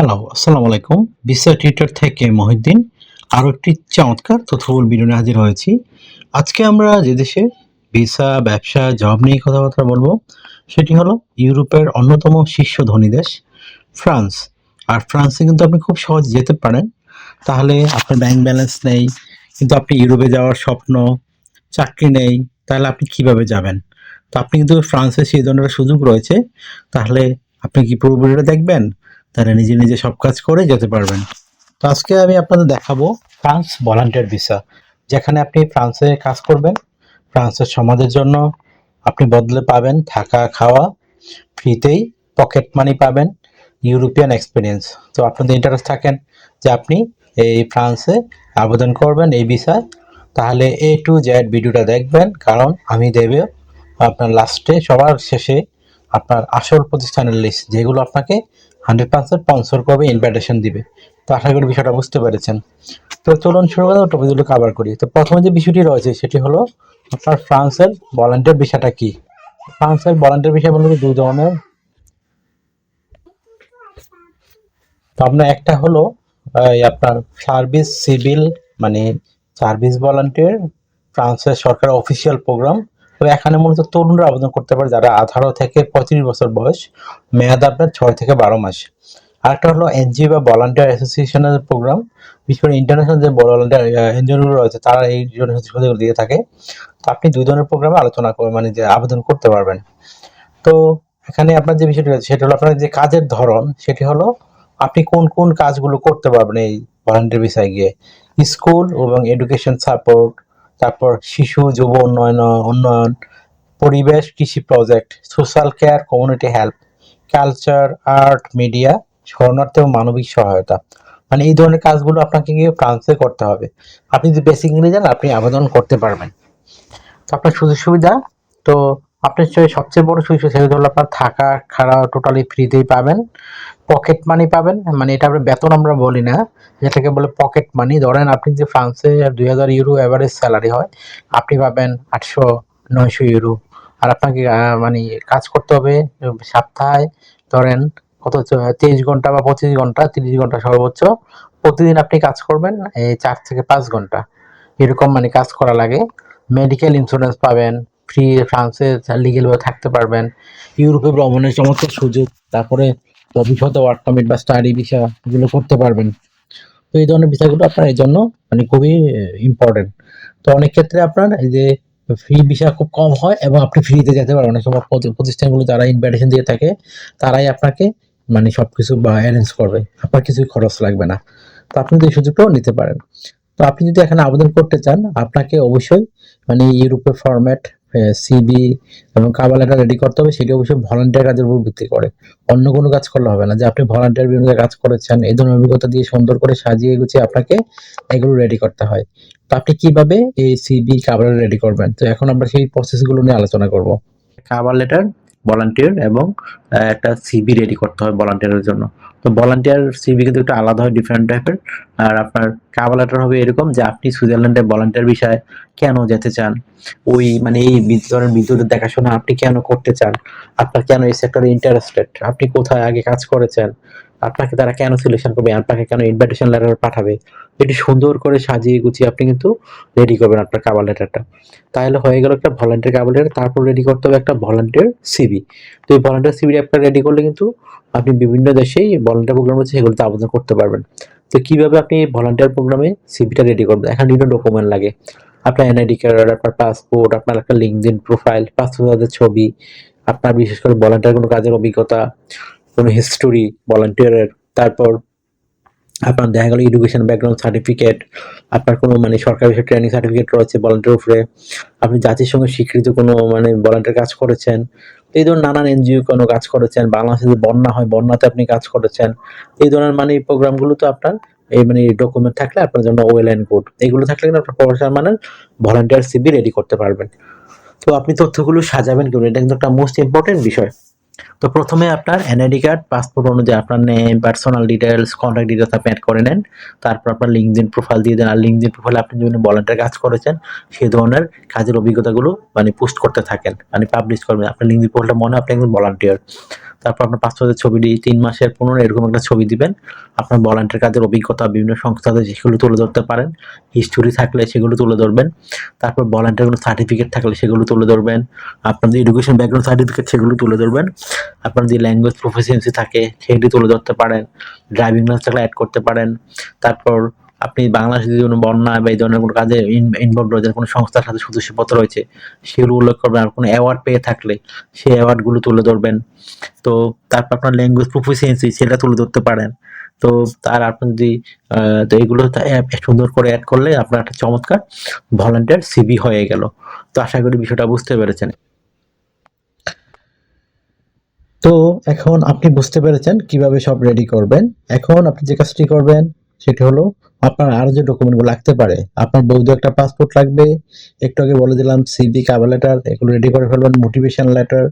Hello আসসালামু আলাইকুম। বিসা Twitter থেকে মহিউদ্দিন। আরও একটি চমৎকার তথ্যবহুল ভিডিও হাজির হয়েছি। আজকে আমরা যে দেশে ভিসা ব্যবসা জব নিয়ে কথাবার্তা বলব, সেটি হলো ইউরোপের অন্যতম শীর্ষ ধনী দেশ, ফ্রান্স। আর ফ্রান্সে কিন্তু আপনি খুব সহজ যেতে পারেন। তাহলে আপনার ব্যাংক ব্যালেন্স নেই, কিন্তু আপনি ইউরোপে যাওয়ার স্বপ্ন, চাকরি নেই, তাহলে আপনি কীভাবে যাবেন? তো আপনি কিন্তু ফ্রান্সে সেই ধরনের সুযোগ রয়েছে। তাহলে আপনি কি পুরো ভিডিওটা দেখবেন? তারা নিজে নিজে সব কাজ করে যেতে পারবেন। তো আজকে আমি আপনাদের দেখাবো ফ্রান্স ভলান্টিয়ার ভিসা, যেখানে আপনি ফ্রান্সে কাজ করবেন, ফ্রান্সের সমাজের জন্য আপনি বদলে পাবেন থাকা, খাওয়া, ফ্রিতেই পকেট মানি পাবেন, ইউরোপিয়ান এক্সপিরিয়েন্স। তো আপনাদের ইন্টারেস্ট থাকেন যে আপনি এই ফ্রান্সে আবেদন করবেন এই ভিসায় তাহলে এ টু জেড ভিডিওটা দেখবেন, কারণ আমি দেবে আপনার লাস্টে সবার শেষে আপনার আসল প্রতিষ্ঠানের লিস্ট যেগুলো আপনাকে হান্ড্রেড পার্সেন্ট স্পন্সর করবে ইনভাইটেশন দিবে। তো আশা করি বিষয়টা বুঝতে পেরেছেন। তো চলুন শুরু করে টপিকগুলো কাভার করি। তো প্রথমে যে বিষয়টি রয়েছে, সেটি হলো আপনার ফ্রান্সের ভলান্টিয়ার বিষয়টা কি? ফ্রান্সের ভলান্টিয়ার বিষয় বলতে দুই ধরনের। তো আপনার একটা হলো আপনার সার্ভিস সিভিল মানে সার্ভিস ভলান্টিয়ার ফ্রান্সের সরকার অফিসিয়াল প্রোগ্রাম তো এখানে মূলত তরুণরা আবেদন করতে পারে যারা আঠারো থেকে পঁয়ত্রিশ বছর বয়স, মেয়াদ আপনার ছয় থেকে বারো মাস। আরেকটা হলো এনজিও বা ভলান্টিয়ার অ্যাসোসিয়েশনের প্রোগ্রাম, বিশেষ করে ইন্টারন্যাশনাল যে ভলান্টিয়ার এনজিওগুলো রয়েছে, তারা এই জন্য দিয়ে থাকে। তো আপনি দুই ধরনের প্রোগ্রামে আলোচনা করবেন মানে যে আবেদন করতে পারবেন। তো এখানে আপনার যে বিষয়টি রয়েছে, সেটা হলো আপনার যে কাজের ধরন, সেটি হলো আপনি কোন কোন কাজগুলো করতে পারবেন এই ভলান্টিয়ার বিষয়ে গিয়ে? স্কুল এবং এডুকেশন সাপোর্ট তারপর শিশু, যুব উন্নয়ন উন্নয়ন, পরিবেশ, কৃষি project social care community help culture art media শরণার্থী এবং মানবিক সহায়তা। মানে এই ধরনের কাজগুলো আপনাকে গিয়ে ফ্রান্সে করতে হবে। আপনি যদি বেসিক ইংরেজি জানেন, আপনি আবেদন করতে পারবেন। তো আপনার সুযোগ সুবিধা, তো আপনার সবচেয়ে বড় সুযোগ সুবিধা হলো আপনার থাকা, খাওয়া টোটালি ফ্রিতেই পাবেন। পকেট মানি পাবেন। মানে এটা আমরা বেতন আমরা বলি না। যেটাকে বলে পকেট মানি ধরেন আপনি যে ফ্রান্সে দুই হাজার ইউরো অ্যাভারেজ স্যালারি হয়, আপনি পাবেন আটশো নয়শো ইউরো আর আপনাকে মানে কাজ করতে হবে সপ্তাহে, ধরেন কত তেইশ ঘণ্টা বা পঁচিশ ঘণ্টা, তিরিশ ঘণ্টা সর্বোচ্চ। প্রতিদিন আপনি কাজ করবেন, এই চার থেকে পাঁচ ঘণ্টা। এরকম মানে কাজ করা লাগে। মেডিকেল ইন্স্যুরেন্স পাবেন ফ্রি ফ্রান্সে লিগেলভাবে থাকতে পারবেন। ইউরোপে ভ্রমণের সমস্ত সুযোগ, তারপরে ভবিষ্যতে ওয়ার্ক পারমিট বা স্টাডি ভিসা এগুলো করতে পারবেন। তো এই ধরনের বিষয়গুলো আপনার এই জন্য মানে খুবই ইম্পর্টেন্ট তো অনেক ক্ষেত্রে আপনার এই যে ফ্রি ভিসা খুব কম হয় এবং আপনি ফ্রিতে যেতে পারেন। অনেক সময় প্রতিষ্ঠানগুলো যারা ইনভাইটেশন দিয়ে থাকে, তারাই আপনাকে মানে সব কিছু বা অ্যারেঞ্জ করবে। আপনার কিছুই খরচ লাগবে না। তো আপনি এই সুযোগটাও নিতে পারেন। তো আপনি যদি এখানে আবেদন করতে চান, আপনাকে অবশ্যই মানে ইউরোপের ফরম্যাট সিবি এবং কাবা লেটার রেডি করতে হবে, সেটি অবশ্যই ভলান্টিয়ার কাজের উপর ভিত্তি করে। অন্য কোনো কাজ করলে হবে না। যে আপনি ভলান্টিয়ার বিভিন্ন কাজ করেছেন, এই ধরনের অভিজ্ঞতা দিয়ে সুন্দর করে সাজিয়ে গুছিয়ে আপনাকে এগুলো রেডি করতে হয়। তো আপনি কীভাবে এই সিবি কাবার রেডি করবেন? তো এখন আমরা সেই প্রসেসগুলো নিয়ে আলোচনা করব। কাবার লেটার ভলান্টিয়ার এবং একটা সিবি রেডি করতে হয় ভলান্টিয়ারের জন্য। তো ভলান্টিয়ার সিবি কিন্তু একটা আলাদা হয় ডিফারেন্ট টাইপের আর আপনার কাভার লেটার হবে এরকম যে আপনি সুইজারল্যান্ডে ভলান্টিয়ার বিষয়ে কেন যেতে চান? ওই মানে এই বিদ্যুতের বিদ্যুতের দেখাশোনা আপনি কেন করতে চান? আপনার কেন এই সেক্টরে ইন্টারেস্টেড আপনি কোথায় আগে কাজ করেছেন? আপনাকে তারা কেন সিলেকশন করবে? আপনাকে কেন ইনভাইটেশন লেটার পাঠাবে? এটি সুন্দর করে সাজিয়ে গুছিয়ে আপনি কিন্তু রেডি করবেন আপনার কাবার লেটারটা তাহলে হয়ে গেল একটা ভলান্টিয়ার কাবার লেটার তারপর রেডি করতে হবে একটা ভলান্টিয়ার সিবি তো এই ভলান্টিয়ার সিবি আপনার রেডি করলে কিন্তু আপনি বিভিন্ন দেশেই ভলান্টিয়ার প্রোগ্রাম আছে সেগুলোতে আবেদন করতে পারবেন। তো কীভাবে আপনি এই ভলান্টিয়ার প্রোগ্রামে সিবিটা রেডি করবেন? এখানে বিভিন্ন ডকুমেন্ট লাগে। আপনার এনআইডি কার্ড আপনার পাসপোর্ট আপনার একটা লিঙ্কডিন প্রোফাইল পাসপোর্টের ছবি, আপনার বিশেষ করে ভলান্টিয়ার কোনো কাজের অভিজ্ঞতা। কোনো হিস্টোরি ভলান্টিয়ারের তারপর আপনার দেখা গেল এডুকেশন ব্যাকগ্রাউন্ড সার্টিফিকেট আপনার কোনো মানে সরকারি বিষয়ে ট্রেনিং সার্টিফিকেট রয়েছে ভলান্টিয়ার উপরে, আপনি জাতির সঙ্গে স্বীকৃত কোনো মানে ভলান্টিয়ার কাজ করেছেন এই ধরনের নানান এনজিও কোনো কাজ করেছেন, বাংলাদেশে যে বন্যা হয়, বন্যাতে আপনি কাজ করেছেন, এই ধরনের মানে এই প্রোগ্রামগুলো তো আপনার এই মানে ডকুমেন্ট থাকলে আপনার জন্য ওয়েল অ্যান্ড গুড এগুলো থাকলে কিন্তু আপনার প্রফেশনাল মানে ভলান্টিয়ার সিবি রেডি করতে পারবেন। তো আপনি তথ্যগুলো সাজাবেন, কেমন? এটা কিন্তু একটা মোস্ট ইম্পর্টেন্ট বিষয়। তো প্রথমে আপনার এনআইডি কার্ড পাসপোর্ট অনুযায়ী আপনার name personal details contact details আপনি অ্যাড করে নেন। তারপর আপনার লিঙ্কডিন প্রোফাইল দিয়ে দেন। আর লিঙ্কডিন প্রোফাইলে আপনি বিভিন্ন ভলান্টিয়ার কাজ করেছেন, সেই ধরনের কাজের অভিজ্ঞতাগুলো মানে পোস্ট করতে থাকেন মানে পাবলিশ করবেন। আপনার লিঙ্কডিন প্রোফাইলটা মনে হয় আপনি একজন ভলান্টিয়ার তারপর আপনার পাসপোর্টের ছবি দিয়ে তিন মাসের পনেরো এরকম একটা ছবি দিবেন। আপনার ভলান্টিয়ার কাজের অভিজ্ঞতা, বিভিন্ন সংস্থাতে সেগুলো তুলে ধরতে পারেন। হিস্টোরি থাকলে সেগুলো তুলে ধরবেন। তারপর ভলান্টিয়ার কোনো সার্টিফিকেট থাকলে সেগুলো তুলে ধরবেন। আপনাদের এডুকেশন ব্যাকগ্রাউন্ড সার্টিফিকেট সেগুলো তুলে ধরবেন। আপনার যদি ল্যাঙ্গুয়েজ প্রফিসিয়েন্সি থাকে, সেগুলি তুলে ধরতে পারেন। ড্রাইভিং লাইসেন্স থাকলে অ্যাড করতে পারেন। তারপর আপনি বাংলাদেশে যদি কোনো বন্যা বা এই ধরনের কোনো কাজে ইনভলভ রয়েছেন, কোনো সংস্থার সাথে সদস্যপত্র রয়েছে, সেগুলো উল্লেখ করবেন আর কোনো অ্যাওয়ার্ড পেয়ে থাকলে সেই অ্যাওয়ার্ডগুলো তুলে ধরবেন। তো তারপর আপনার ল্যাঙ্গুয়েজ প্রফিসিয়েন্সি সেটা তুলে ধরতে পারেন। তো তার আপনি যদি তো এগুলো সুন্দর করে অ্যাড করলে আপনার একটা চমৎকার ভলান্টিয়ার সিবি হয়ে গেল। তো আশা করি বিষয়টা বুঝতে পেরেছেন। তো এখন আপনি বুঝতে পেরেছেন কীভাবে সব রেডি করবেন। এখন আপনি যে কাজটি করবেন, সেটি হলো আপনার আরও যে ডকুমেন্টগুলো লাগতে পারে, আপনার বৈধ একটা পাসপোর্ট লাগবে, একটু আগে বলে দিলাম সিবি কাভার লেটার এগুলো রেডি করে ফেলবেন মোটিভেশন লেটার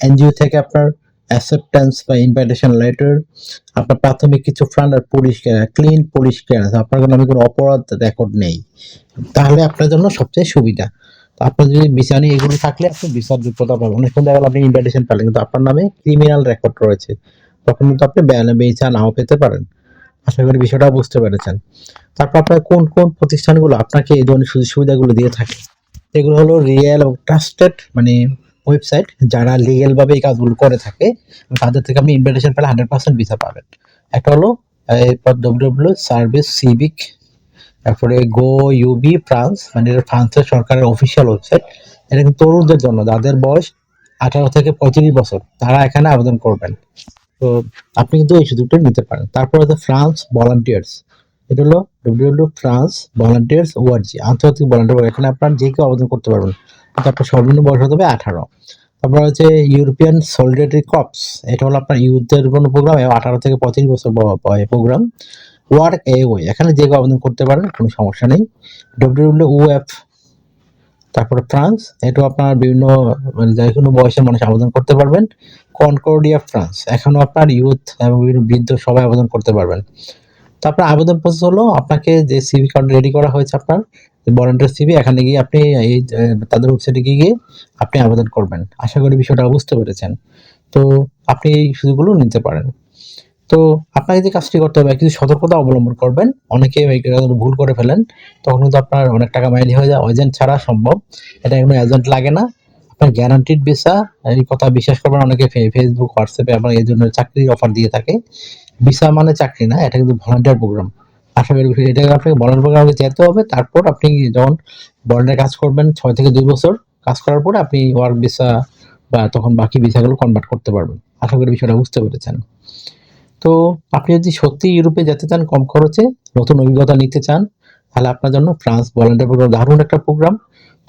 এনজিও থেকে আপনার অ্যাকসেপ্টেন্স বা ইনভাইটেশন লেটার আপনার প্রাথমিক কিছু ফান্ড আর পুলিশ ক্লিন পুলিশ ক্লিয়ারেন্স আপনার কোনো আমি কোনো অপরাধ রেকর্ড নেই। তাহলে আপনার জন্য সবচেয়ে সুবিধা। আপনার যদি নিয়ে এগুলো থাকলে আপনি ভিসার যোগ্যতা পাবেন। অনেক দেখা গেল আপনি ইনভাইটেশন পেলেন, কিন্তু আপনার নামে ক্রিমিনাল রেকর্ড রয়েছে। তখন কিন্তু আপনি ভিসা নাও পেতে পারেন। আশা করি বিষয়টা বুঝতে পেরেছেন। তারপর আপনার কোন কোন প্রতিষ্ঠানগুলো আপনাকে এই ধরনের সুযোগ সুবিধাগুলো দিয়ে থাকে? এগুলো হলো রিয়েল এবং ট্রাস্টেড মানে ওয়েবসাইট যারা লিগেল ভাবে এই কাজগুলো করে থাকে। তাদের থেকে আপনি ইনভাইটেশন পেলে হান্ড্রেড পার্সেন্ট ভিসা পাবেন। একটা হলো ডব্লিউ সার্ভিস সিভিক তারপরে গো ইউবি ফ্রান্স মানে এটা ফ্রান্সের সরকারের অফিসিয়াল ওয়েবসাইট এটা তরুণদের জন্য, যাদের বয়স আঠারো থেকে পঁয়ত্রিশ বছর, তারা এখানে আবেদন করবেন। তো আপনি কিন্তু এই সুযোগটা নিতে পারেন। তারপর হচ্ছে ফ্রান্স ভলান্টিয়ার্স। এটা হলো ডব্লিউ ফ্রান্স ভলান্টিয়ার্স ওআরজি আন্তর্জাতিক ভলান্টিয়ার এখানে আপনার যে কেউ আবেদন করতে পারবেন। আপনার সর্বনিম্ন বয়স হতে হবে আঠারো। তারপর হচ্ছে ইউরোপিয়ান সলিডারিটি কপস। এটা হলো আপনার ইউথদের কোনো প্রোগ্রাম আঠারো থেকে পঁচিশ বছর প্রোগ্রাম ওয়ার্ক এ ওয়ে। এখানে যে কেউ আবেদন করতে পারেন, কোনো সমস্যা নেই। ডব্লিউ এফ তারপরে ফ্রান্স, এটাও আপনার বিভিন্ন মানে যে কোনো বয়সের মানুষ আবেদন করতে পারবেন। কনকর্ডিয়া ফ্রান্স এখানেও আপনার ইউথ এবং বিভিন্ন বৃদ্ধ সবাই আবেদন করতে পারবেন। তারপর আবেদন প্রসেস হলো আপনাকে যে সিভি কার্ড রেডি করা হয়েছে আপনার ভলেন্টিয়ার সিভি এখানে গিয়ে আপনি এই তাদের ওয়েবসাইটে গিয়ে আপনি আবেদন করবেন। আশা করি বিষয়টা বুঝতে পেরেছেন। তো আপনি এই সুযোগগুলো নিতে পারেন। তো আপনাকে যে কাজটি করতে হবে কিছু সতর্কতা অবলম্বন করবেন। অনেকে ভুল করে ফেলেন, তখন কিন্তু আপনার অনেক টাকা মাইলি হয়ে যায়। এজেন্ট ছাড়া সম্ভব। এটা কোনো এজেন্ট লাগে না। আপনার গ্যারান্টিড ভিসা এই কথা বিশ্বাস করবেন, অনেকে ফেসবুক হোয়াটসঅ্যাপে আপনার এই জন্য চাকরির অফার দিয়ে থাকে। ভিসা মানে চাকরি না, এটা কিন্তু ভলান্টিয়ার প্রোগ্রাম আশা করি এটা আপনাকে ভলান্টিয়ার প্রোগ্রামে যেতে হবে। তারপর আপনি যখন ভলান্টিয়ার কাজ করবেন, ছয় থেকে দুই বছর কাজ করার পরে আপনি ওয়ার্ক ভিসা বা তখন বাকি ভিসাগুলো কনভার্ট করতে পারবেন। আশা করি বিষয়টা বুঝতে পেরেছেন। তো আপনি যদি সত্যি ইউরোপে যেতে চান কম খরচে, নতুন অভিজ্ঞতা নিতে চান, তাহলে আপনার জন্য ফ্রান্স ভলান্টিয়ার প্রোগ্রাম দারুণ একটা প্রোগ্রাম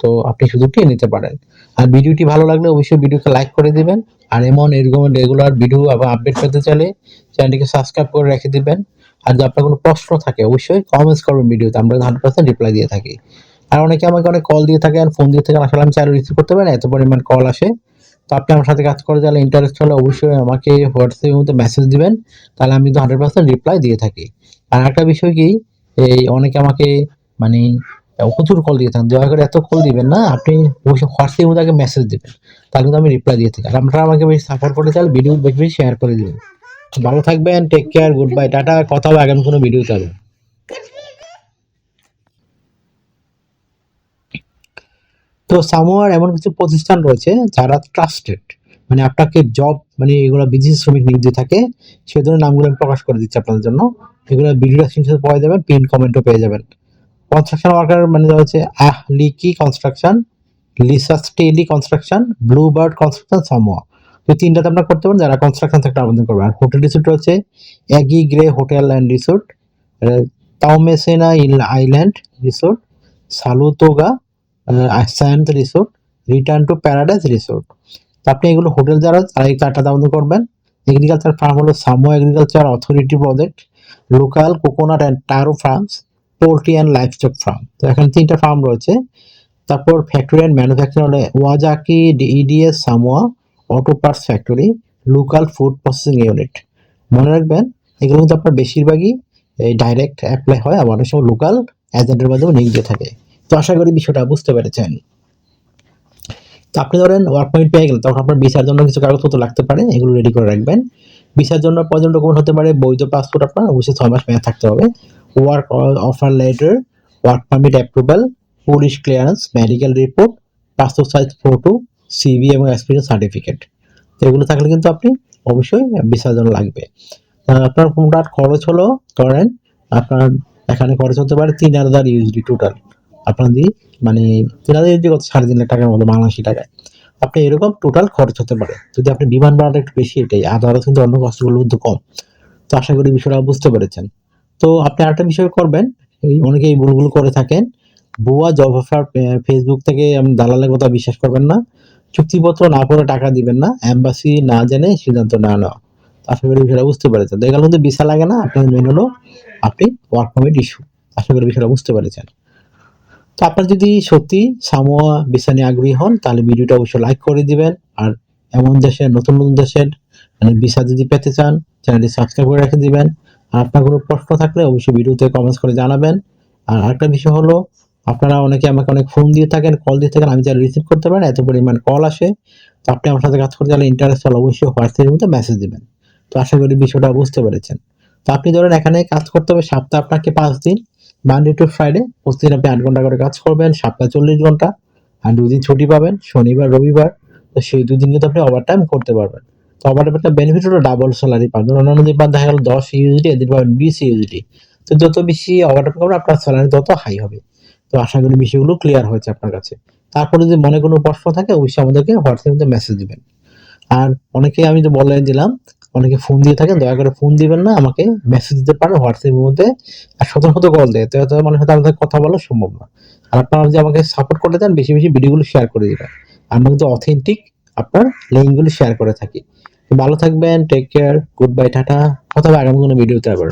তো আপনি সুযোগটি নিতে পারেন। আর ভিডিওটি ভালো লাগলে অবশ্যই ভিডিওকে লাইক করে দিবেন, আর এমন এরকম রেগুলার ভিডিও আবার আপডেট পেতে চাইলে চ্যানেলটিকে সাবস্ক্রাইব করে রেখে দিবেন। আর যদি আপনার কোনো প্রশ্ন থাকে, অবশ্যই কমেন্টস করবেন ভিডিওতে, আমরা হান্ড্রেড পার্সেন্ট রিপ্লাই দিয়ে থাকি। আর অনেকে আমাকে অনেক কল দিয়ে থাকেন ফোন দিয়ে থাকেন, আসলে আমি চাইলে রিসিভ করতে পারি না, এত পরিমাণ কল আসে। তো আপনি আমার সাথে কাজ করে যারা ইন্টারেস্ট হলে অবশ্যই আমাকে হোয়াটসঅ্যাপের মধ্যে মেসেজ দিবেন, তাহলে আমি তো হান্ড্রেড পার্সেন্ট রিপ্লাই দিয়ে থাকি। আর একটা বিষয় কি, এই অনেকে আমাকে মানে প্রচুর কল দিয়ে থাকেন, দয়া করে এত কল দিবেন না, আপনি অবশ্যই হোয়াটসঅ্যাপের মধ্যে আগে মেসেজ দিবেন, তাহলে কিন্তু আমি রিপ্লাই দিয়ে থাকি। আর আপনারা আমাকে বেশি সাপোর্ট করতে চাইলে ভিডিও বেশি বেশি শেয়ার করে দিবেন। ভালো থাকবেন take care good bye tata, কথা হবে, আগামী কোনো ভিডিও হবে। তো সামোয়ার এমন কিছু প্রতিষ্ঠান রয়েছে যারা ট্রাস্টেড মানে আপনাকে জব মানে এগুলো বিদেশি শ্রমিক নিয়োগ দিয়ে থাকে, সে ধরনের নামগুলো আমি প্রকাশ করে দিচ্ছি আপনাদের জন্য। এগুলো ভিডিও ডেসক্রিপশনে পাওয়া যাবেন পিন কমেন্টও পেয়ে যাবেন। কনস্ট্রাকশন ওয়ার্কার মানে দেওয়া ah leaky construction Lisa স্টেলি construction Blue Bird construction Samoa এই তিনটাতে আপনারা করতে পারেন, যারা কনস্ট্রাকশন সেক্টর আবেদন করবেন। আর হোটেল রিসোর্ট রয়েছে Aggie Grey hotel and resort Taumeasina island resort Saletoga sand resort return to paradise resort তো আপনি এগুলো হোটেল যারা, তারা এই চারটা আবেদন করবেন। এগ্রিকালচার ফার্ম হলো Samoa agriculture authority project local coconut and taro farms poultry and livestock farm তো এখানে তিনটা ফার্ম রয়েছে। তারপর ফ্যাক্টরি অ্যান্ড ম্যানুফ্যাকচার হলে Yazaki EDS Samoa auto parts factory local food processing unit মনে রাখবেন, এগুলো কিন্তু আপনার বেশিরভাগই ডাইরেক্ট অ্যাপ্লাই হয় আর অনেক সময় লোকাল এজেন্টের মাধ্যমে নিয়োগ দিয়ে থাকে। তো আশা করি বিষয়টা বুঝতে পেরেছেন। তো আপনি ধরেন ওয়ার্ক পারমিট পেয়ে গেলেন, তখন আপনার ভিসার জন্য কিছু কাগজপত্র লাগতে পারে, এগুলো রেডি করে রাখবেন। ভিসার জন্য প্রয়োজন ডকুমেন্ট হতে পারে, বৈধ পাসপোর্ট আপনার অবশ্যই ছয় মাস মেয়াদ থাকতে হবে। Work offer letter work permit approval police clearance medical report passport size photo CV এবং এক্সপিরিয়েন্স সার্টিফিকেট এগুলো থাকলে কিন্তু আপনি অবশ্যই ভিসার জন্য লাগবে। আপনার কোনটার খরচ হলো, ধরেন আপনার এখানে খরচ হতে পারে তিন হাজার ইউএসডি টোটাল আপনার দিয়ে মানে ইউএসডি কত সাড়ে তিন লাখ টাকার মতো বাংলাদেশি টাকায় আপনি এরকম টোটাল খরচ হতে পারে। যদি আপনি বিমান ভাড়াটা একটু বেশি, এটাই। আদারও কিন্তু অন্য কষ্টগুলো কিন্তু কম। তো আশা করি বিষয়টা বুঝতে পেরেছেন। তো আপনি আরেকটা বিষয় করবেন, এই অনেকে এই ভুলগুলো করে থাকেন। ভুয়া জব অফার ফেসবুক থেকে দালালের কথা বিশ্বাস করবেন না। চুক্তিপত্র না করে টাকা দিবেন না। এম্বাসি না জেনে সিদ্ধান্ত না নেওয়া। আশা করি বিষয়টা বুঝতে পেরেছেন। তো এগুলো কিন্তু ভিসা লাগে না। আপনার মেন হলো আপনি ওয়ার্ক পারমিট ইস্যু আশা করি বিষয়টা বুঝতে পেরেছেন। আপনার যদি সত্যি সামোয়া নিয়ে আগ্রহী হন, তাহলে ভিডিওটা অবশ্যই লাইক করে দিবেন। আর এমন দেশের, নতুন নতুন দেশের মানে ভিসা যদি পেতে চান, চ্যানেলটি সাবস্ক্রাইব করে রেখে দিবেন। আর আপনার কোনো প্রশ্ন থাকলে অবশ্যই ভিডিওতে কমেন্টস করে জানাবেন। আর আরেকটা বিষয় হলো, আপনারা অনেকে আমাকে অনেক ফোন দিয়ে থাকেন কল দিয়ে থাকেন, আমি যারা রিসিভ করতে পারেন এত পরিমাণ কল আসে। তো আপনি আমার সাথে কাজ করতে গেলে ইন্টারেস্ট হলে অবশ্যই হোয়াটসঅ্যাপের মধ্যে মেসেজ দেবেন। তো আশা করি বিষয়টা বুঝতে পেরেছেন। তো আপনি ধরেন এখানে কাজ করতে হবে সপ্তাহে আপনাকে পাঁচ দিন। মানডে টু ফ্রাইডে প্রতিদিন আপনি আট ঘণ্টা করে কাজ করবেন সপ্তাহে চল্লিশ ঘণ্টা, আর দুদিন ছুটি পাবেন, শনিবার, রবিবার, তো সেই দুই দিন কিন্তু আপনি ওভার টাইম করতে পারবেন। তো ওভার টাইম বেনিফিট হলো ডাবল স্যালারি পাবেন। অন্যান্য দিন পান, দেখা গেল দশ ইউজিটি এদিন পাবেন বিশ ইউজিটি তো যত বেশি ওভার টাইম করবেন, আপনার স্যালারি তত হাই হবে। তো আশা করি বিষয়গুলো ক্লিয়ার হয়েছে আপনার কাছে। তারপরে যদি মনে কোনো প্রশ্ন থাকে, অবশ্যই আমাদেরকে হোয়াটসঅ্যাপে মেসেজ দিবেন। আর অনেকে আমি তো বলে দিলাম অনেকে ফোন দিয়ে থাকেন, দয়া করে ফোন দিবেন না, আমাকে মেসেজ দিতে পারেন হোয়াটসঅ্যাপের মধ্যে, আর শত শত কল দেয়। তো এত মানুষের সাথে আমাদের কথা বলা সম্ভব না। আর আপনারা যদি আমাকে সাপোর্ট করতে চান বেশি বেশি ভিডিওগুলো শেয়ার করে দিবেন। আমরা কিন্তু অথেন্টিক আপনার লিঙ্কগুলো শেয়ার করে থাকি। ভালো থাকবেন take care good bye tata, অথবা আগামী কোনো ভিডিওতে আবার।